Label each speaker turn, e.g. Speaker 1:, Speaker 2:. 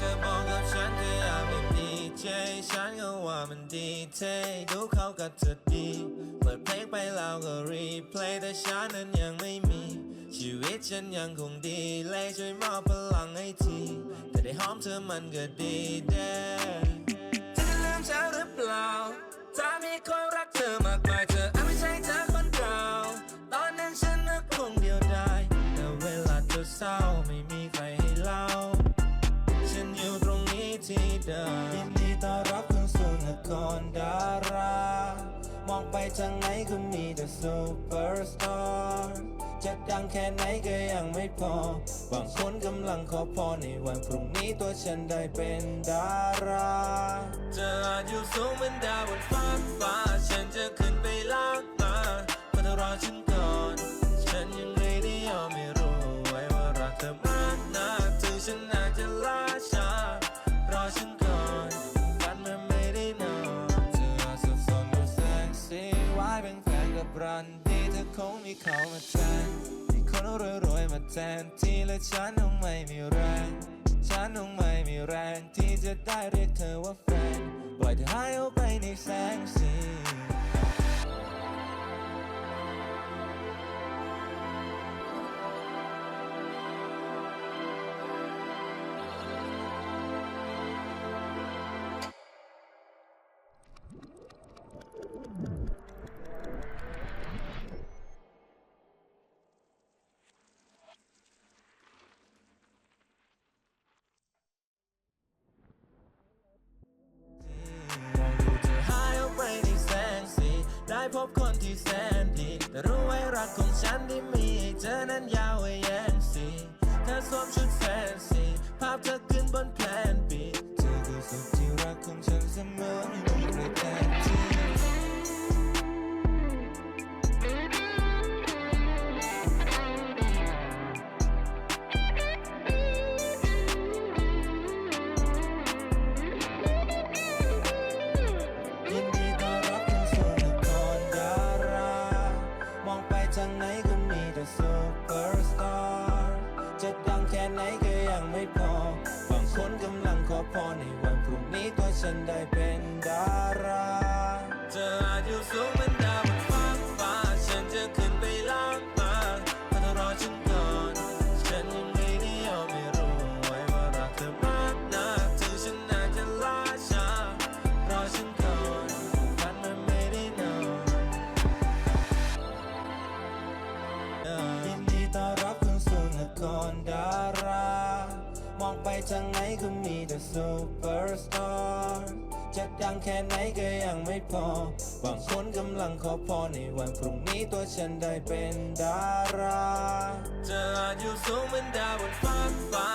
Speaker 1: เธอบอกกับฉันเธออยากเป็นดีเจฉันก็ว่ามันดีเทดูเขากับเธอดีเปิดเพลงไปแล้วก็รีเพลย์แต่ฉันนั้นยังไม่มี ชีวิตฉันยังคงดีเลยช่วยมอบพลังให้ทีแต่ได้หอมเธอมันก็ดีเด้เธอจะลืมฉันหรือเปล่าถ้ามีคน องไปทางไหนก็มีแต่ซูเปอร์สตาร์จะดังแค่ไหนก็ยังไม่พอ บางคนกำลังขอพรในวันพรุ่งนี้ตัวฉันได้เป็นดาราเธออาจอยู่สูงเหมือนดาวบนฟ้าฟ้า ฉันจะขึ้นไปลากมาเพื่อเธอรอฉันก่อน ฉันยังไม่ได้ยอมไม่รู้ไว้ว่ารักเธอ กับรันที่เธอคงมีเขามาแทนมีคนรวยๆมาแทนที่และฉันคงไม่มีแรงฉันคงไม่มีแรงที่จะได้เรียกเธอว่าแฟนปล่อยเธอหายออกไปในแสงสี พบคนที่แสนดีแต่รู้ไว้รักของฉันที่มีให้เธอนั้นยาวไว้แย่งสีเธอสวมชุดแฟนซีภาพเธอขึ้นบนแผนบีเธอคือสุดที่รักของฉันเสมอ แต่ซูเปอร์สตาร์จะดังแค่ไหนก็ยังไม่พอ บางคนกำลังขอพรในวันพรุ่งนี้ตัวฉันได้เป็นดารา รดารา มองไปทางไหนก็มีแต่ซูเปอร์สตาร์จะดังแค่ไหนก็ยังไม่พอ บางคนกำลังขอพรในวันพรุ่งนี้ตัวฉันได้เป็นดารา จะอาจอยู่สูงเหมือนดาวบนฟ้าฟ้า